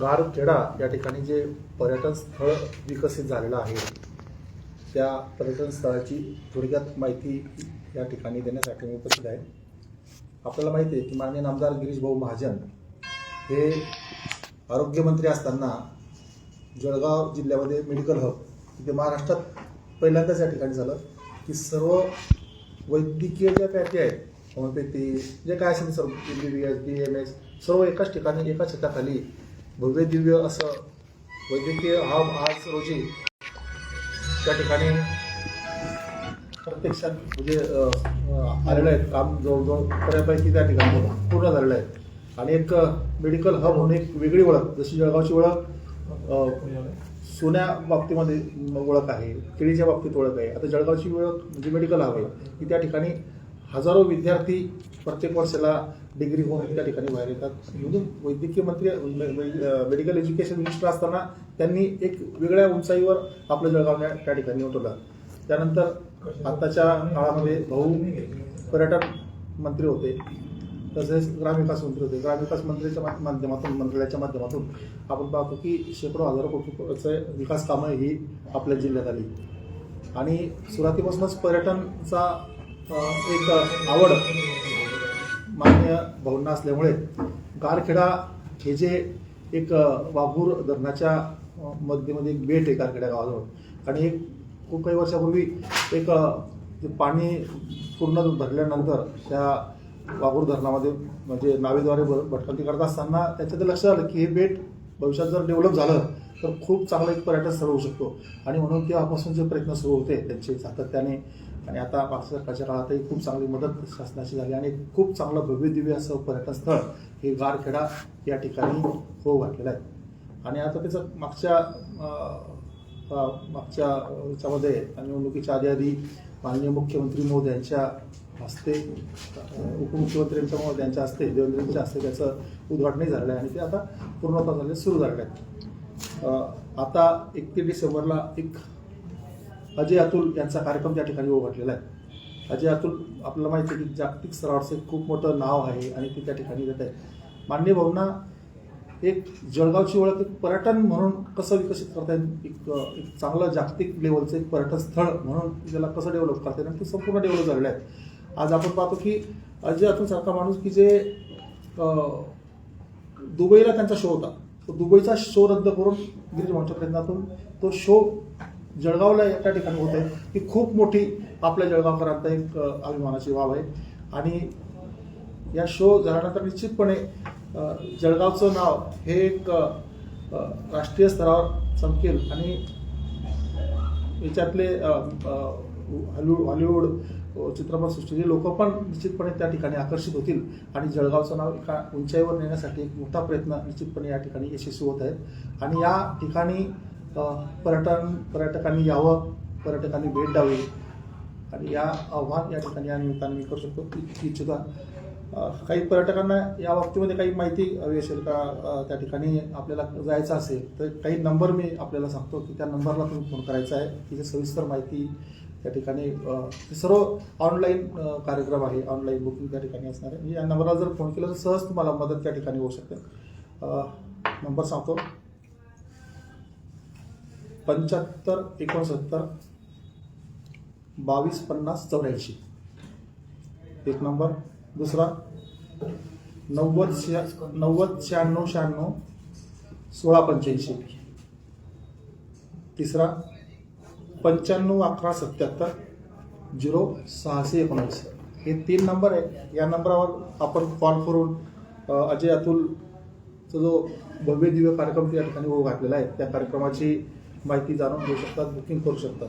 गारखेडा या ठिकाणी जे पर्यटन स्थळ विकसित झालेलं आहे त्या पर्यटन स्थळाची थोडक्यात माहिती या ठिकाणी देण्यासाठी मी उपस्थित आहे. आपल्याला माहिती आहे की माननीय नामदार गिरीश भाऊ महाजन हे आरोग्यमंत्री असताना जळगाव जिल्ह्यामध्ये मेडिकल हब तिथे महाराष्ट्रात पहिल्यांदाच या ठिकाणी झालं की सर्व वैद्यकीय ज्या पॅटी आहेत होमिओपॅथी जे काय असेल सर्व B B S B M S सर्व एकाच ठिकाणी एकाच छताखाली भव्य दिव्य असं वैद्यकीय हब आज रोजी त्या ठिकाणी प्रत्यक्षात म्हणजे आलेलं आहे. काम जवळजवळ बऱ्यापैकी त्या ठिकाणी पूर्ण झालेलं आहे. आणि एक मेडिकल हब म्हणून एक वेगळी ओळख जशी जळगावची ओळख सोन्या बाबतीमध्ये ओळख आहे केळीच्या बाबतीत ओळख आहे. आता जळगावची ओळख म्हणजे मेडिकल हब आहे की त्या ठिकाणी हजारो विद्यार्थी प्रत्येक वर्षाला डिग्री होऊन त्या ठिकाणी बाहेर येतात. म्हणून वैद्यकीय मंत्री मेडिकल एज्युकेशन मिनिस्टर असताना त्यांनी एक वेगळ्या उंचाईवर आपलं जळगाव त्या- ठिकाणी उठवलं त्यानंतर आत्ताच्या काळामध्ये भाऊ पर्यटन मंत्री होते तसेच ग्रामविकास मंत्री होते. ग्रामविकास मंत्रीच्या माध्यमातून मंत्रालयाच्या माध्यमातून आपण पाहतो की शेकडो हजारो कोटीचे विकास कामं ही आपल्या जिल्ह्यात आली. आणि सुरुवातीपासूनच पर्यटनचा एक आवड मान्य भाऊंना असल्यामुळे गारखेडा हे जे एक वाघूर धरणाच्या मध्येमध्ये मध्यमध्ये एक बेट आहे गारखेडा गावाजवळ. आणि एक खूप काही वर्षापूर्वी एक ते पाणी पूर्ण भरल्यानंतर त्या वाघूर धरणामध्ये म्हणजे नावेद्वारे भर भटकंती करत असताना त्याच्यात लक्षात आलं की हे बेट भविष्यात जर डेव्हलप झालं तर खूप चांगलं एक पर्यटन स्थळ होऊ शकतो. आणि म्हणून तेव्हापासून जे प्रयत्न सुरू होते त्यांचे सातत्याने आणि आता मागच्या काळातही खूप चांगली मदत शासनाची झाली आणि खूप चांगलं भव्य दिव्य असं पर्यटन स्थळ हे गारखेडा या ठिकाणी होऊ घातलेलं आहे. आणि आता त्याचं मागच्या मागच्या याच्यामध्ये निवडणुकीच्या आधी आधी माननीय मुख्यमंत्री मोदी यांच्या हस्ते अं, उपमुख्यमंत्र्यांच्या यांच्या हस्ते देवेंद्रजींच्या हस्ते त्याचं उद्घाटनही झालेलं आहे आणि ते आता पूर्णतः झाले सुरू झालेलं आहे आता एकतीस डिसेंबरला एक अजय अतुल यांचा कार्यक्रम त्या ठिकाणी उघडलेला आहे. अजय अतुल आपल्याला माहिती आहे की जागतिक स्तरावरचं एक खूप मोठं नाव आहे आणि ते त्या ठिकाणी येत आहे. मान्य भाऊंना एक जळगावची ओळख एक पर्यटन म्हणून कसं विकसित करता येईल? एक एक चांगलं जागतिक लेवलचं एक पर्यटन स्थळ म्हणून त्याला कसं डेव्हलप करता येईल? आणि ते संपूर्ण डेव्हलप झालेलं आहे. आज आपण पाहतो की अजय अतुल सारखा माणूस की जे दुबईला त्यांचा शो होता. तो दुबईचा शो रद्द करून गिरीश भाऊंच्या प्रयत्नातून तो शो जळगावला एका ठिकाणी होत आहे. ही खूप मोठी आपल्या जळगावकरांचा एक अभिमानाची बाब आहे. आणि या शो झाल्यानंतर निश्चितपणे जळगावचं नाव हे एक राष्ट्रीय स्तरावर चमकेल. आणि याच्यातले अ, हॉलिवूड हॉलिवूड चित्रपटसृष्टीचे लोक पण निश्चितपणे त्या ठिकाणी आकर्षित होतील. आणि जळगावचं नाव एका उंचाईवर नेण्यासाठी एक मोठा प्रयत्न निश्चितपणे या ठिकाणी यशस्वी होत आहे आणि या ठिकाणी पर्यटन पर्यटकांनी यावं पर्यटकांनी भेट द्यावी. आणि या आव्हान या ठिकाणी या निमित्ताने मी करू शकतो. इ- इच्छिता. काही पर्यटकांना या बाबतीमध्ये काही माहिती हवी असेल का? त्या ठिकाणी आपल्याला जायचं असेल तर काही नंबर मी आपल्याला सांगतो की त्या नंबरला तुम्ही फोन करायचा आहे. तिची सविस्तर माहिती त्या ठिकाणी सर्व ऑनलाईन कार्यक्रम आहे. ऑनलाईन बुकिंग त्या ठिकाणी असणार आहे. या नंबरला जर फोन केला तर सहज तुम्हाला मदत त्या ठिकाणी होऊ शकते. नंबर सांगतो. पंच्याहत्तर एकोणसत्तर बावीस पन्नास चौऱ्याऐंशी. एक नंबर. दुसरा नव्वद शहा नव्वद शहाण्णव शहाण्णव सोळा पंच्याऐंशी. तिसरा पंच्याण्णव अकरा सत्याहत्तर झिरो सहाशे एकोणीस हे तीन नंबर आहे. या नंबरावर आपण कॉल करून अजय अतुलचा जो भव्य दिव्य कार्यक्रम त्या ठिकाणी घातलेला आहे त्या कार्यक्रमाची माहिती जाणून घेऊ शकतात बुकिंग करू शकतात.